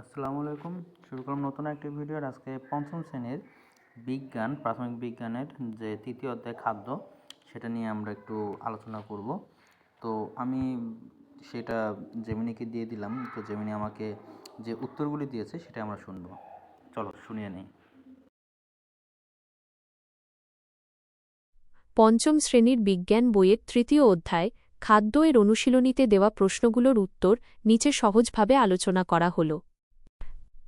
আসসালামু আলাইকুম। শুরু করলাম নতুন একটি ভিডিও আজকে পঞ্চম শ্রেণির বিজ্ঞান, প্রাথমিক বিজ্ঞানের যে তৃতীয় অধ্যায় খাদ্য, সেটা নিয়ে আমরা একটু আলোচনা করব। তো আমি সেটা জেমিনিকে দিয়ে দিলাম। তো জেমিনি আমাকে যে উত্তরগুলি দিয়েছে, সেটা আমরা শুনব। চলো, শুনিয়ে নিই। পঞ্চম শ্রেণির বিজ্ঞান বইয়ের তৃতীয় অধ্যায়, খাদ্য এর অনুশীলনীতে দেওয়া প্রশ্নগুলোর উত্তর নিচে সহজভাবে আলোচনা করা হল।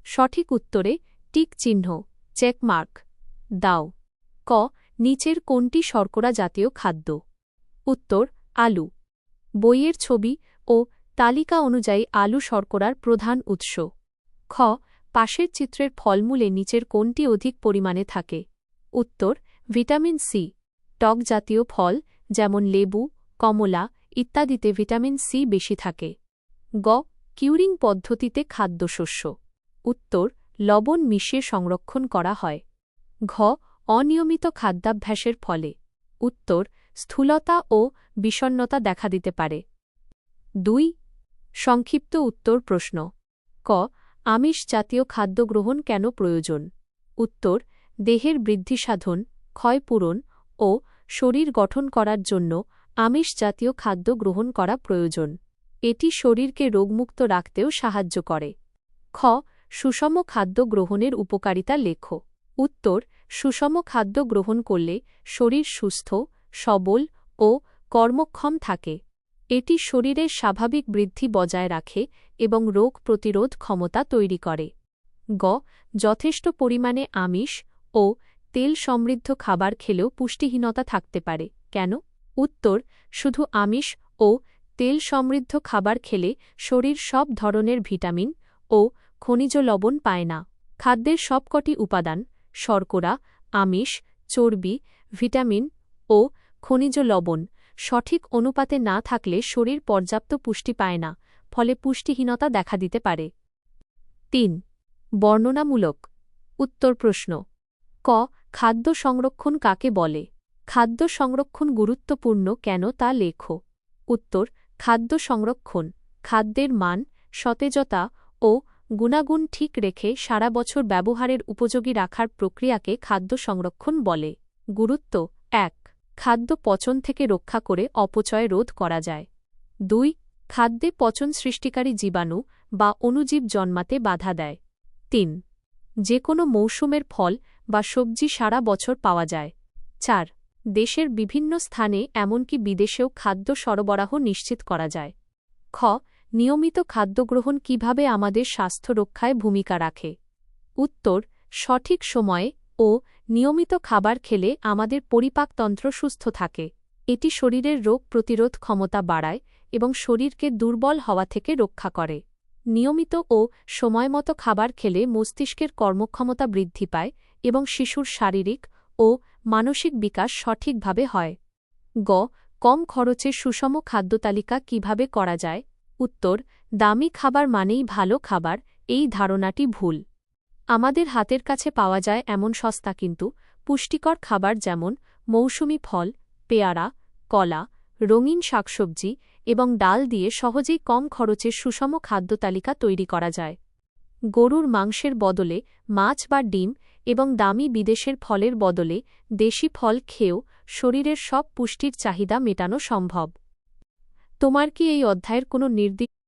সঠিক উত্তরে টিক চিহ্ন চেকমার্ক দাও। ক, নিচের কোনটি শর্করা জাতীয় খাদ্য? উত্তর, আলু। বইয়ের ছবি ও তালিকা অনুযায়ী আলু শর্করার প্রধান উৎস। খ, পাশের চিত্রের ফলমূলে নিচের কোনটি অধিক পরিমাণে থাকে? উত্তর, ভিটামিন সি। টক জাতীয় ফল, যেমন লেবু, কমলা ইত্যাদিতে ভিটামিন সি বেশি থাকে। গ, কিউরিং পদ্ধতিতে খাদ্যশস্য। উত্তর, লবণ মিশিয়ে সংরক্ষণ করা হয়। ঘ, অনিয়মিত খাদ্যাভ্যাসের ফলে। উত্তর, স্থূলতা ও বিষণ্নতা দেখা দিতে পারে। দুই, সংক্ষিপ্ত উত্তর প্রশ্ন। ক, আমিষ জাতীয় খাদ্য গ্রহণ কেন প্রয়োজন? উত্তর, দেহের বৃদ্ধিসাধন ক্ষয়পূরণ ও শরীর গঠন করার জন্য আমিষ জাতীয় খাদ্য গ্রহণ করা প্রয়োজন। এটি শরীরকে রোগমুক্ত রাখতেও সাহায্য করে। খ সুষম খাদ্য গ্রহণের উপকারিতা লেখ। উত্তর, সুষম খাদ্য গ্রহণ করলে শরীর সুস্থ, সবল ও কর্মক্ষম থাকে। এটি শরীরের স্বাভাবিক বৃদ্ধি বজায় রাখে এবং রোগ প্রতিরোধ ক্ষমতা তৈরি করে। গ, যথেষ্ট পরিমাণে আমিষ ও তেল সমৃদ্ধ খাবার খেলেও পুষ্টিহীনতা থাকতে পারে। কেন? উত্তর, শুধু আমিষ ও তেল সমৃদ্ধ খাবার খেলে শরীর সব ধরনের ভিটামিন ও খনিজ লবণ পায় না। খাদ্যের সবকটি উপাদান, শর্করা, আমিষ, চর্বি, ভিটামিন ও খনিজ লবণ সঠিক অনুপাতে না থাকলে শরীর পর্যাপ্ত পুষ্টি পায় না, ফলে পুষ্টিহীনতা দেখা দিতে পারে। তিন, বর্ণনামূলক। উত্তর প্রশ্ন। ক, খাদ্য সংরক্ষণ কাকে বলে? খাদ্য সংরক্ষণ গুরুত্বপূর্ণ কেন তা লেখ। উত্তর, খাদ্য সংরক্ষণ, খাদ্যের মান, সতেজতা ও গুণাগুণ ঠিক রেখে সারা বছর ব্যবহারের উপযোগী রাখার প্রক্রিয়াকে খাদ্য সংরক্ষণ বলে। গুরুত্ব এক, খাদ্য পচন থেকে রক্ষা করে অপচয় রোধ করা যায়। দুই, খাদ্যে পচন সৃষ্টিকারী জীবাণু বা অণুজীব জন্মাতে বাধা দেয়। তিন যে কোনো মৌসুমের ফল বা সবজি সারা বছর পাওয়া যায়। চার, দেশের বিভিন্ন স্থানে এমনকি বিদেশেও খাদ্য সরবরাহ নিশ্চিত করা যায়। খ নিয়মিত খাদ্য গ্রহণ কীভাবে আমাদের স্বাস্থ্য রক্ষায় ভূমিকা রাখে? উত্তর, সঠিক সময়ে ও নিয়মিত খাবার খেলে আমাদের পরিপাকতন্ত্র সুস্থ থাকে। এটি শরীরের রোগ প্রতিরোধ ক্ষমতা বাড়ায় এবং শরীরকে দুর্বল হওয়া থেকে রক্ষা করে। নিয়মিত ও সময়মতো খাবার খেলে মস্তিষ্কের কর্মক্ষমতা বৃদ্ধি পায় এবং শিশুর শারীরিক ও মানসিক বিকাশ সঠিকভাবে হয়। গ, কম খরচে সুষম খাদ্যতালিকা কীভাবে করা যায়? উত্তর, দামি খাবার মানেই ভালো খাবার, এই ধারণাটি ভুল। আমাদের হাতের কাছে পাওয়া যায় এমন সস্তা কিন্তু, পুষ্টিকর খাবার যেমন মৌসুমি ফল, পেয়ারা, কলা, রঙিন শাকসবজি এবং ডাল দিয়ে সহজেই কম খরচে সুষম খাদ্যতালিকা তৈরি করা যায়। গরুর মাংসের বদলে মাছ বা ডিম এবং দামি বিদেশের ফলের বদলে দেশি ফল খেয়েও শরীরের সব পুষ্টির চাহিদা মেটানো সম্ভব। তোমার কি এই অধ্যায়ের কোনো নির্দিষ্ট